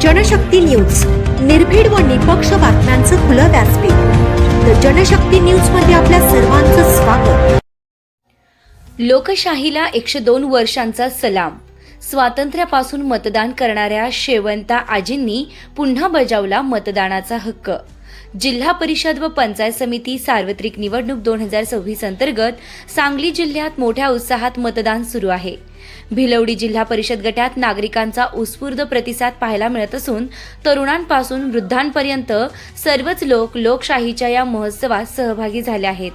Janshakti news. निर्भीड व निपक्ष बातम्यांचं खुलं व्यासपीठ. द जनशक्ती न्यूजमध्ये आपल्या सर्वांचं स्वागत. लोकशाहीला एकशे दोन वर्षांचा सलाम. स्वातंत्र्यापासून मतदान करणाऱ्या शेवंता आजींनी पुन्हा बजावला मतदानाचा हक्क. जिल्हा परिषद व पंचायत समिती सार्वत्रिक निवडणूक दोन हजार सव्वीस अंतर्गत सांगली जिल्ह्यात मोठ्या उत्साहात मतदान सुरू आहे. भिलवडी जिल्हा परिषद गटात नागरिकांचा उत्स्फूर्त प्रतिसाद पाहायला मिळत असून तरुणांपासून वृद्धांपर्यंत सर्वच लोक लोकशाहीच्या या महोत्सवात सहभागी झाले आहेत.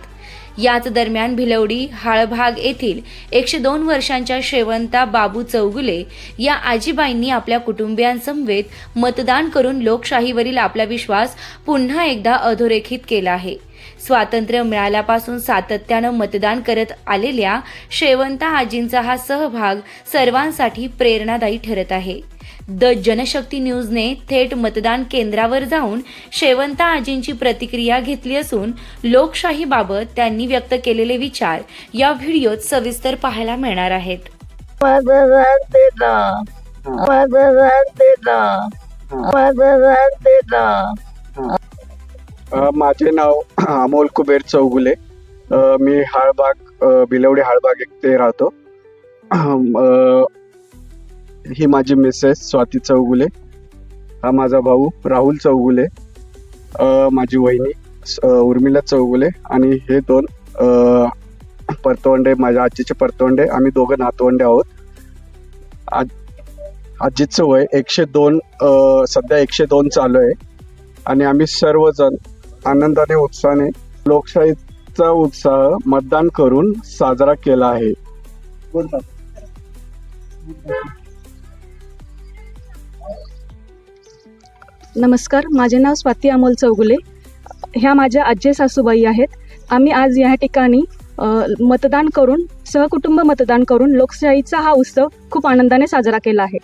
याच दरम्यान भिलवडी हाळभाग येथील एकशे दोन वर्षांच्या शेवंता बाबू चौगुले या आजीबाईंनी आपल्या कुटुंबियांसमवेत मतदान करून लोकशाहीवरील आपला विश्वास पुन्हा एकदा अधोरेखित केला आहे. स्वातंत्र्य मिळाल्यापासून सातत्यानं मतदान करत आलेल्या शेवंता आजींचा हा सहभाग सर्वांसाठी प्रेरणादायी ठरत आहे. द जनशक्ती न्यूजने थेट मतदान केंद्रावर जाऊन शेवंता आजींची प्रतिक्रिया घेतली असून लोकशाहीबाबत त्यांनी व्यक्त केलेले विचार या व्हिडिओत सविस्तर पाहायला मिळणार आहेत. मतदान देणं मतदान देणं मतदान देणं अ, माझे नाव अमोल कुबेर चौगुले. मी हाळबाग बिलवडी हाळबाग येथे राहतो. ही माझी मिसेस स्वाती चौगुले. हा माझा भाऊ राहुल चौगुले. माझी वहिनी उर्मिला चौगुले आणि हे दोन परतवंडे माझ्या आजीचे परतवंडे. आम्ही दोघं नातवंडे आहोत. आज आजीचं वय एकशे दोन सध्या एकशे दोन चालू आहे. आणि आम्ही सर्वजण आनंदाने उत्साहाने लोकशाहीचा उत्साह मतदान करून साजरा केला आहे. नमस्कार माझे नाव स्वाती अमोल चौगुले. ह्या माझ्या आजी सासूबाई आहेत. आम्ही आज या ठिकाणी मतदान करून सहकुटुंब मतदान करून लोकशाहीचा हा उत्सव खूप आनंदाने साजरा केला आहे.